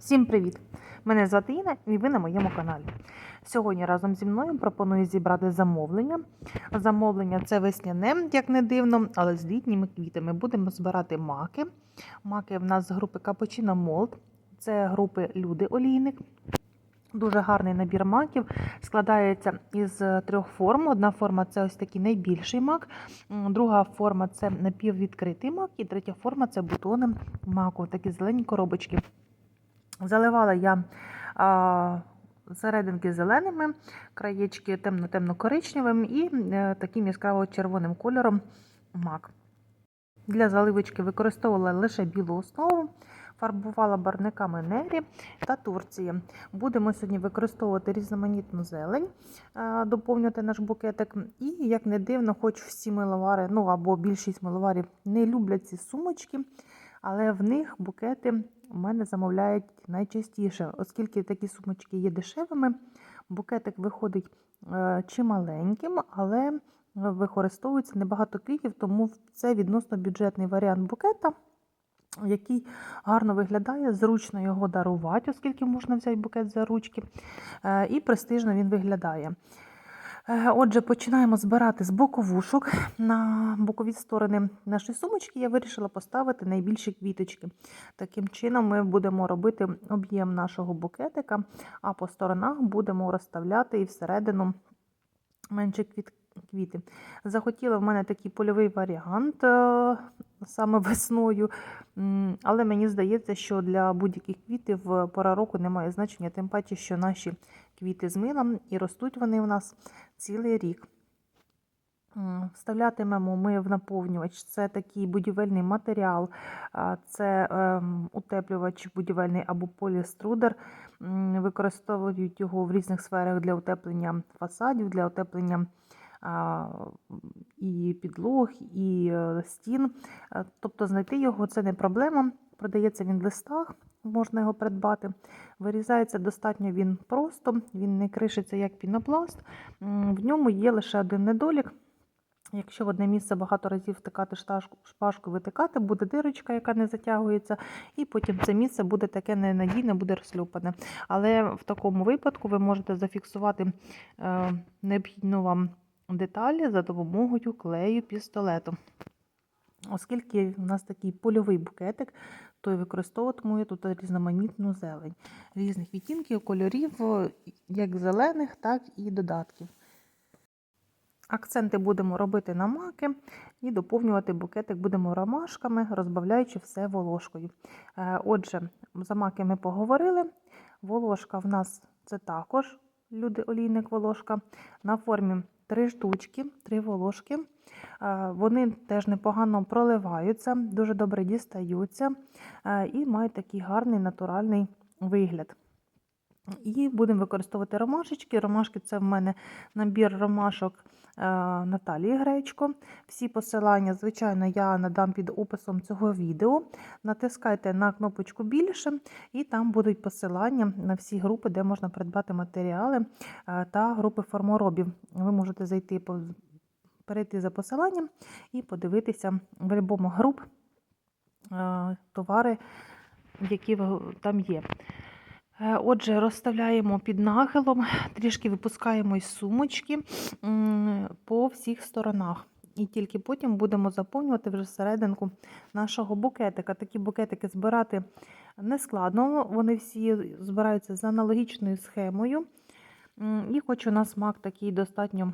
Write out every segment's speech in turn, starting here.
Всім привіт! Мене звати Інна і ви на моєму каналі. Сьогодні разом зі мною пропоную зібрати замовлення. Замовлення це весняне, як не дивно, але з літніми квітами. Будемо збирати маки. Маки в нас з групи Капучино Молд. Це групи Люди Олійник. Дуже гарний набір маків. Складається із трьох форм. Одна форма це ось такий найбільший мак, друга форма це напіввідкритий мак, і третя форма це бутони маку, такі зелені коробочки. Заливала я а, серединки зеленими, краєчки темно-темно-коричневим і е, таким яскраво-червоним кольором мак. Для заливочки використовувала лише білу основу, фарбувала барниками Нері та Турції. Будемо сьогодні використовувати різноманітну зелень, е, доповнювати наш букетик. І, як не дивно, хоч всі миловари, ну або більшість миловарів не люблять ці сумочки, але в них букети у мене замовляють найчастіше, оскільки такі сумочки є дешевими. Букетик виходить е, чималеньким, але використовується небагато квітів, тому це відносно бюджетний варіант букета, який гарно виглядає, зручно його дарувати, оскільки можна взяти букет за ручки, е, і престижно він виглядає. Е, Отже, починаємо збирати з боковушок. На бокові сторони нашої сумочки я вирішила поставити найбільші квіточки. Таким чином, ми будемо робити об'єм нашого букетика, а по сторонах будемо розставляти і всередину менші квіт- квіти. Захотіла в мене такий польовий варіант е, саме весною, але мені здається, що для будь-яких квітів е, пора року немає значення, тим паче, що наші квіти з милом і ростуть вони в нас цілий рік. Вставлятимемо ми в наповнювач. Це такий будівельний матеріал, це ем, утеплювач будівельний або поліструдер. Використовують його в різних сферах для утеплення фасадів, для утеплення і підлог, і е, стін. Е, Тобто знайти його це не проблема. Продається він в листах, можна його придбати. Вирізається достатньо він просто, він не кришиться як пінопласт. В ньому є лише один недолік. Якщо в одне місце багато разів втикати шпажку, витикати, буде дирочка, яка не затягується, і потім це місце буде таке ненадійне, буде розслюпане. Але в такому випадку ви можете зафіксувати е, необхідну вам деталі за допомогою клею пістолету. Оскільки у нас такий польовий букетик, то й використовуватиму я тут різноманітну зелень різних відтінків, кольорів, як зелених, так і додатків. Акценти будемо робити на маки і доповнювати букетик будемо ромашками, розбавляючи все волошкою. Е, Отже, за маки ми поговорили. Волошка в нас це також люди олійник волошка. На формі три штучки, три волошки. Е, Вони теж непогано проливаються, дуже добре дістаються е, і мають такий гарний натуральний вигляд. І будемо використовувати ромашечки. Ромашки це в мене набір ромашок Наталії Гречко. Всі посилання, звичайно, я надам під описом цього відео. Натискайте на кнопочку більше, і там будуть посилання на всі групи, де можна придбати матеріали е, та групи форморобів. Ви можете зайти по перейти за посиланням і подивитися в альбому груп е, товари, які там є. Е, Отже, розставляємо під нахилом, трішки випускаємо із сумочки по всіх сторонах. І тільки потім будемо заповнювати вже серединку нашого букетика. Такі букетики збирати не складно, вони всі збираються за аналогічною схемою. І хоч у нас мак такий достатньо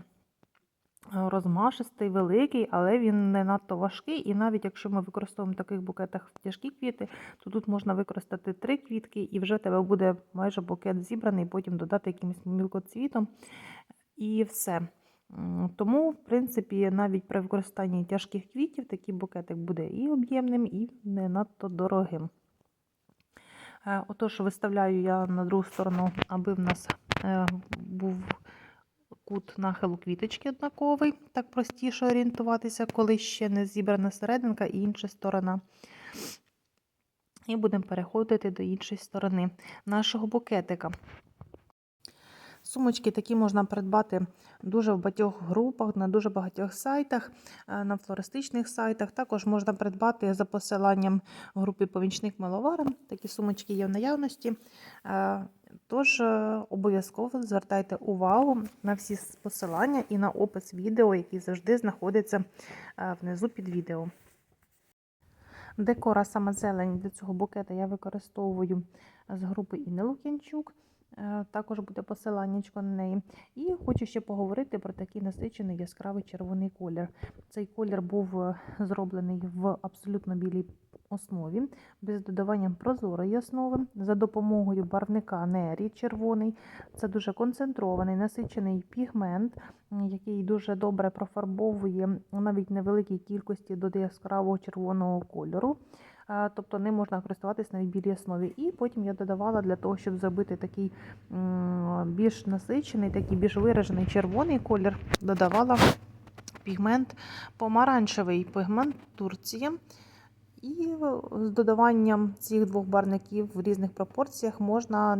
розмашистий, великий, але він не надто важкий. І навіть якщо ми використовуємо в таких букетах тяжкі квіти, то тут можна використати три квітки, і вже в тебе буде майже букет зібраний, потім додати якимось мілкоцвітом і все. Тому, в принципі, навіть при використанні тяжких квітів такий букетик буде і об'ємним, і не надто дорогим. Е, Отож, виставляю я на другу сторону, аби в нас е, був кут нахилу квіточки однаковий, так простіше орієнтуватися, коли ще не зібрана серединка і інша сторона. І будемо переходити до іншої сторони нашого букетика. Сумочки такі можна придбати дуже в багатьох групах, на дуже багатьох сайтах, е, на флористичних сайтах. Також можна придбати за посиланням групи Помічник миловарен. Такі сумочки є в наявності. Тож е, обов'язково звертайте увагу на всі посилання і на опис відео, який завжди знаходиться е, внизу під відео. Декора саме зелень для цього букета я використовую з групи Інни Лук'янчук. Е, Також буде посиланнячко на неї. І хочу ще поговорити про такий насичений яскравий червоний колір. Цей колір був е, зроблений в абсолютно білій основі, без додавання прозорої основи, за допомогою барвника Нері червоний. Це дуже концентрований, насичений пігмент, який дуже добре профарбовує навіть невеликій кількості до яскравого червоного кольору. Тобто ним можна користуватись на білій основі. І потім я додавала для того, щоб зробити такий більш насичений, такий більш виражений червоний колір, додавала пігмент помаранчевий пігмент Турції. І з додаванням цих двох барвників в різних пропорціях можна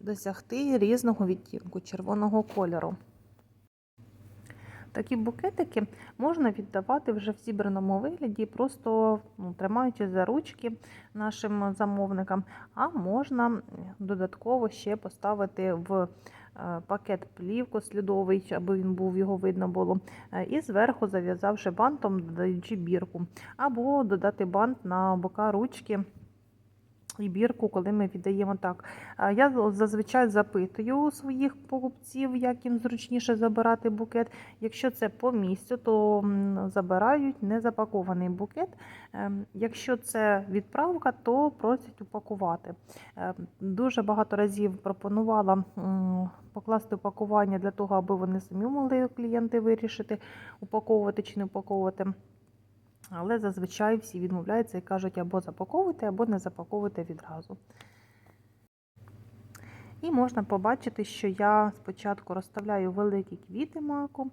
досягти різного відтінку червоного кольору. Такі букетики можна віддавати вже в зібраному вигляді, просто ну, тримаючи за ручки нашим замовникам, а можна додатково ще поставити в е, пакет плівку слідовий, аби він був, його видно було, е, і зверху зав'язавши бантом, додаючи бірку, або додати бант на бока ручки. І бірку, коли ми віддаємо так. Я зазвичай запитую своїх покупців, як їм зручніше забирати букет. Якщо це по місцю, то забирають незапакований букет. Ем, Якщо це відправка, то просять упакувати. Ем, Дуже багато разів пропонувала покласти упакування для того, аби вони самі могли клієнти вирішити, упаковувати чи не упаковувати. Але зазвичай всі відмовляються і кажуть або запаковуйте, або не запаковуйте відразу. І можна побачити, що я спочатку розставляю великі квіти маку,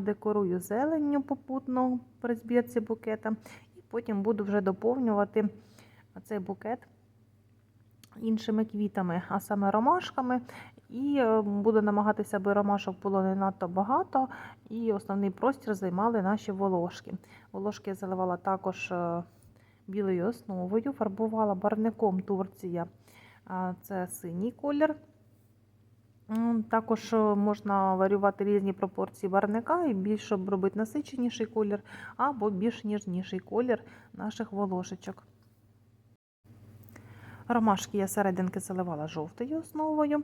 декорую зеленню попутно при збірці букета, і потім буду вже доповнювати цей букет іншими квітами, а саме ромашками. І е, буду намагатися, аби ромашок було не надто багато, і основний простір займали наші волошки. Волошки я заливала також е, білою основою, фарбувала барвником Турція. Це синій колір. Також е, можна варювати різні пропорції барвника і більш щоб робити насиченіший колір, або більш ніжніший колір наших волошечок. Ромашки я серединки заливала жовтою основою.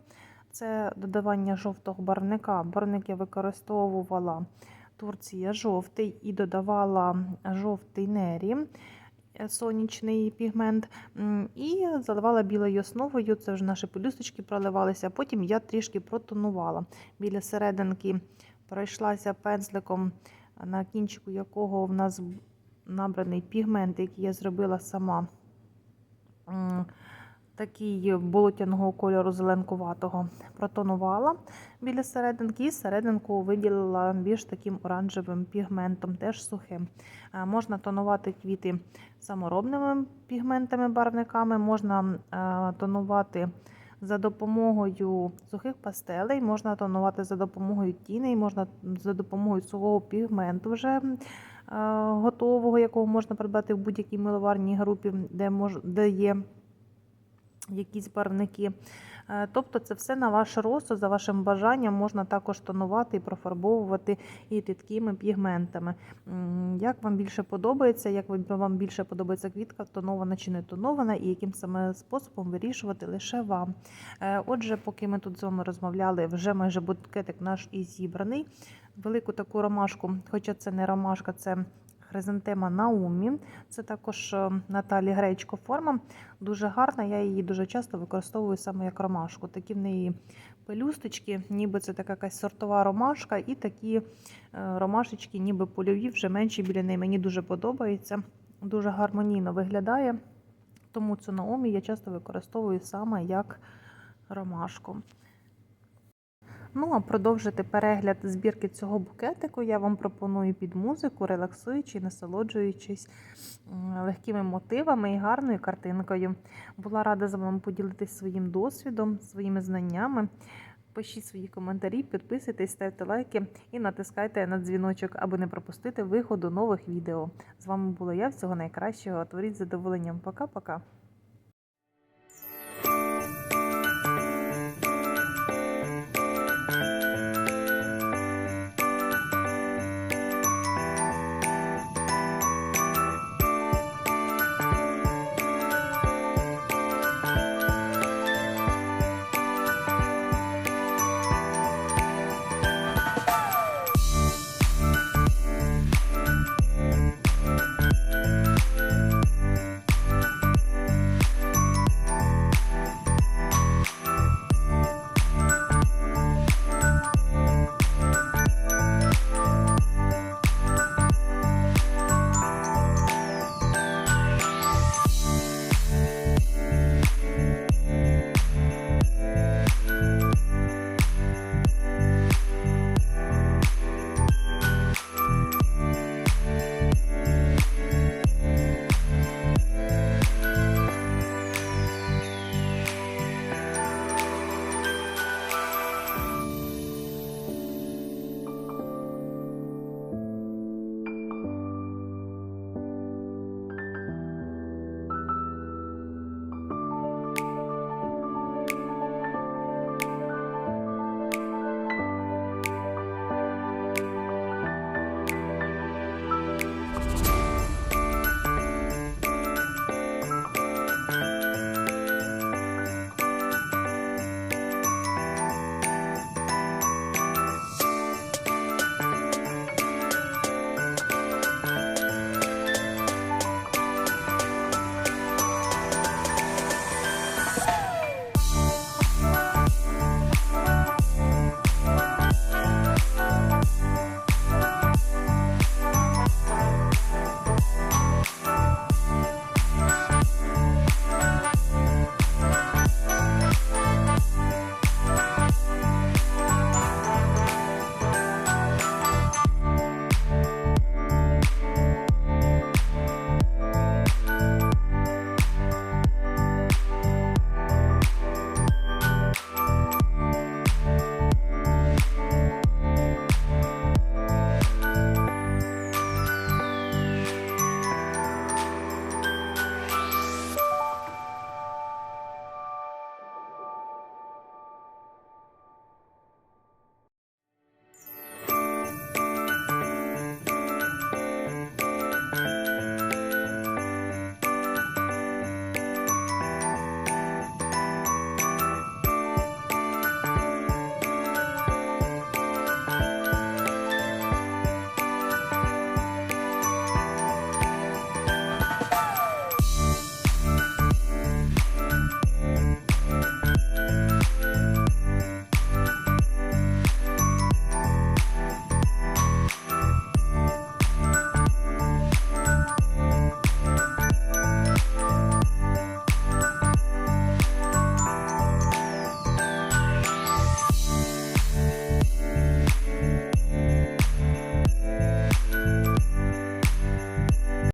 Це додавання жовтого барвника. Барвник я використовувала Турція жовтий і додавала жовтий нері, е, сонячний пігмент, і заливала білою основою. Це вже наші пелюсточки проливалися. Потім я трішки протонувала. Біля серединки пройшлася пензликом, на кінчику якого в нас набраний пігмент, який я зробила сама. Такий болотяного кольору зеленкуватого протонувала біля серединки, і серединку виділила більш таким оранжевим пігментом, теж сухим. Е, Можна тонувати квіти саморобними пігментами, барвниками, можна е, тонувати за допомогою сухих пастелей, можна тонувати за допомогою тіней, можна за допомогою сухого пігменту вже е, готового, якого можна придбати в будь-якій миловарній групі, де, мож, де є якісь барвники. Е, Тобто це все на ваш розсуд, за вашим бажанням можна також тонувати і профарбовувати і рідкими пігментами. Як вам більше подобається, як вам більше подобається квітка, тонована чи не тонована, і яким саме способом вирішувати лише вам. Е, Отже, поки ми тут з вами розмовляли, вже майже букетик наш і зібраний. Велику таку ромашку, хоча це не ромашка, це хризантема Наумі. Це також е, Наталі Гречко форма. Дуже гарна, я її дуже часто використовую саме як ромашку. Такі в неї пелюсточки, ніби це така якась сортова ромашка, і такі е, ромашечки, ніби польові, вже менші біля неї. Мені дуже подобається, дуже гармонійно виглядає. Тому цю Наомі я часто використовую саме як ромашку. Ну а продовжити перегляд збірки цього букетику я вам пропоную під музику, релаксуючи, насолоджуючись легкими мотивами і гарною картинкою. Була рада з вами поділитися своїм досвідом, своїми знаннями. Пишіть свої коментарі, підписуйтесь, ставте лайки і натискайте на дзвіночок, аби не пропустити виходу нових відео. З вами була я. Всього найкращого. Творіть задоволенням. Пока-пока.